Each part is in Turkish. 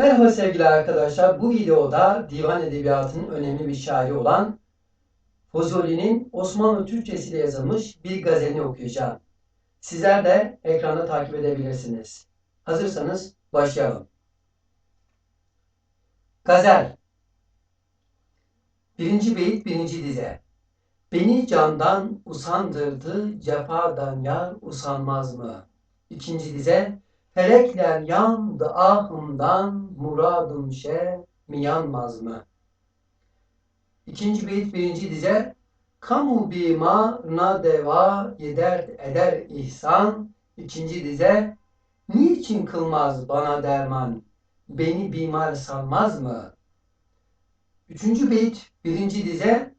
Merhaba sevgili arkadaşlar. Bu videoda divan edebiyatının önemli bir şairi olan Fuzuli'nin Osmanlı Türkçesiyle yazılmış bir gazelini okuyacağım. Sizler de ekranda takip edebilirsiniz. Hazırsanız başlayalım. Gazel Birinci beyit birinci dize Beni candan usandırdı, cefadan yar usanmaz mı? İkinci dize Felekler yandı ahımdan, muradım şe mi yanmaz mı? İkinci beyit birinci dize Kamu bimarına deva yeder eder ihsan. İkinci dize Niçin kılmaz bana derman? Beni bimar sanmaz mı? Üçüncü beyit birinci dize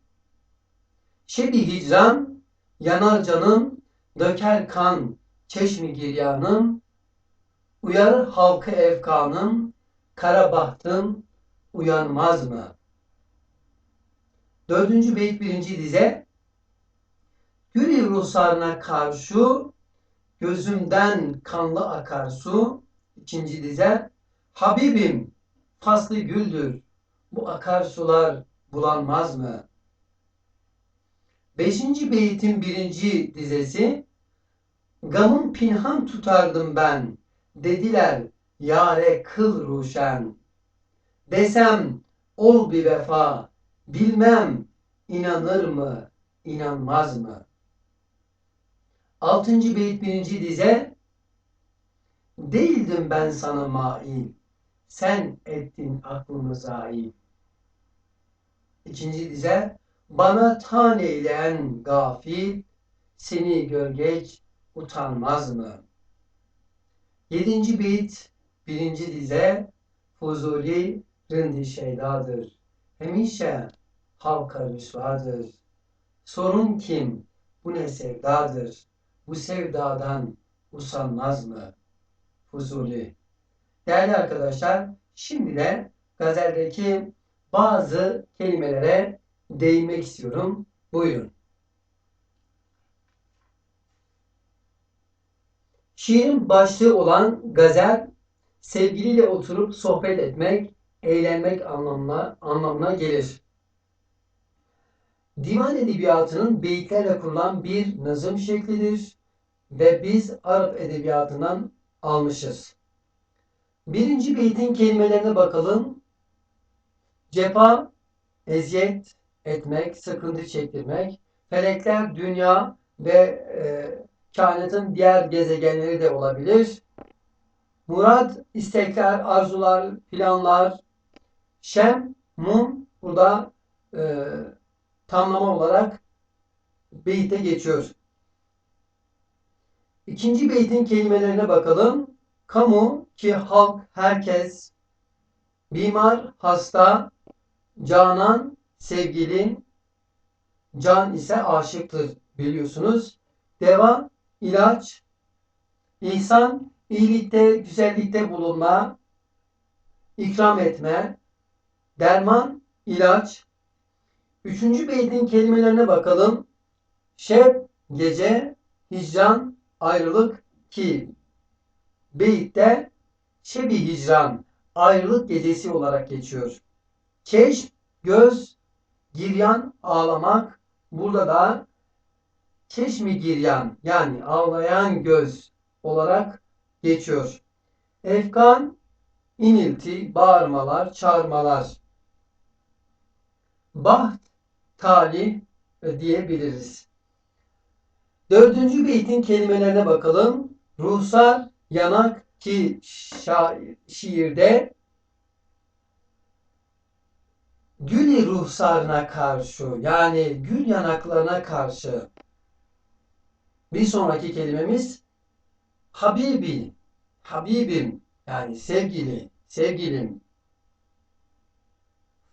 Şebi hicran yanar canım döker kan çeşmi giryanım Uyarır halkı efkanım, kara bahtım uyanmaz mı? Dördüncü beyt birinci dize Gül ruhsarına karşı gözümden kanlı akarsu. İkinci dize Habibim faslı güldür bu akarsular bulanmaz mı? Beşinci beytin birinci dizesi Gamın pinhan tutardım ben Dediler yare kıl ruşen. Desem ol bir vefa. Bilmem inanır mı, inanmaz mı? Altıncı beyit birinci dize Değildim ben sana mail. Sen ettin aklımı zail. İkinci dize Bana tan eyleyen gafil seni gölgeç utanmaz mı? Yedinci beyit, birinci dize Fuzuli rındi şeydadır. Hemişe halka rüsvadır. Sorun kim? Bu ne sevdadır? Bu sevdadan usanmaz mı? Fuzuli. Değerli arkadaşlar, şimdi de gazeldeki bazı kelimelere değinmek istiyorum. Buyurun. Şiirin başlığı olan gazel, sevgiliyle oturup sohbet etmek, eğlenmek anlamına, anlamına gelir. Divan edebiyatının beyitlerle kurulan bir nazım şeklidir ve biz Arap edebiyatından almışız. Birinci beytin kelimelerine bakalım. Cefa, eziyet etmek, sıkıntı çektirmek, felekler, dünya ve e, kainatın diğer gezegenleri de olabilir. Murad, istekler, arzular, planlar. Şem, mum burada e, tamlama olarak beyte geçiyor. İkinci beytin kelimelerine bakalım. Kamu ki halk, herkes, bimar, hasta, canan, sevgili, can ise aşıktır biliyorsunuz. Deva, ilaç, ihsan, iyilikte, güzellikte bulunma, ikram etme, derman, ilaç. Üçüncü beytin kelimelerine bakalım. Şeb, gece, hicran, ayrılık, ki. Beyitte şebi hicran, ayrılık gecesi olarak geçiyor. Keş, göz, giryan, ağlamak. Burada da çeşmi giryan yani ağlayan göz olarak geçiyor. Efkan inilti, bağırmalar, çağırmalar. Baht, talih diyebiliriz. Dördüncü beytin kelimelerine bakalım. Ruhsar, yanak ki şa- şiirde gül ruhsarına karşı yani gül yanaklarına karşı bir sonraki kelimemiz Habibi, Habibim yani sevgili, sevgilim.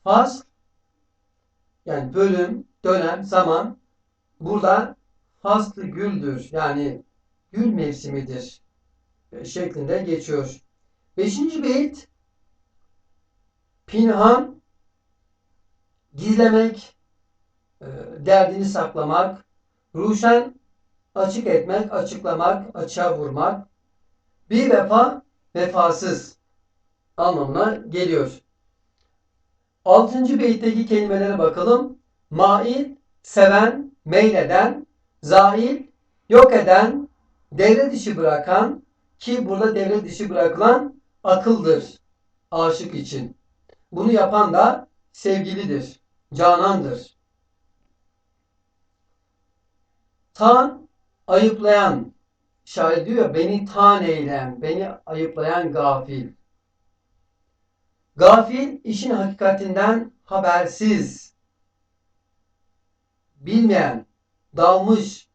Faz yani bölüm, dönem, zaman. Burada faslı güldür yani gül mevsimidir e, şeklinde geçiyor. Beşinci beyit pinhan gizlemek, e, derdini saklamak, ruşen açık etmek, açıklamak, açığa vurmak. Bir vefa vefasız. anlamına geliyor. Altıncı beytteki kelimelere bakalım. Mail, seven, meyleden, zail, yok eden, devre dışı bırakan ki burada devre dışı bırakılan akıldır aşık için. Bunu yapan da sevgilidir, canandır. Tan, ayıplayan, şair diyor beni tan eyleyen, beni ayıplayan gafil. Gafil işin hakikatinden habersiz, bilmeyen, dalmış.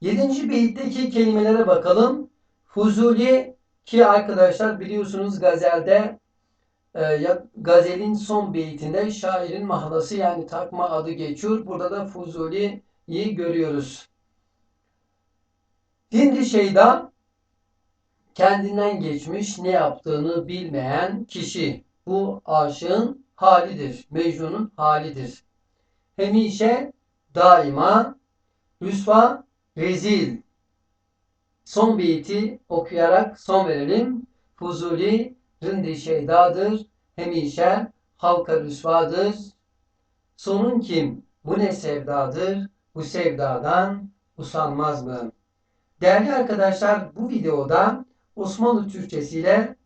Yedinci beyitteki kelimelere bakalım. Fuzuli ki arkadaşlar biliyorsunuz gazelde e, gazelin son beytinde şairin mahallası yani takma adı geçiyor. Burada da Fuzuli'yi görüyoruz. Dindi şeyda kendinden geçmiş ne yaptığını bilmeyen kişi. Bu aşığın halidir. Mecnun'un halidir. Hemişe daima rüsva rezil. Son beyti okuyarak son verelim. Fuzuli rindi şeydadır. Hemişe halka rüsvadır. Sonun kim? Bu ne sevdadır? Bu sevdadan usanmaz mı? Değerli arkadaşlar bu videoda Osmanlı Türkçesiyle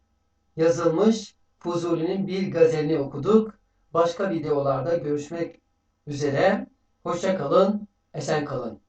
yazılmış Fuzuli'nin bir gazelini okuduk. Başka videolarda görüşmek üzere. Hoşça kalın, esen kalın.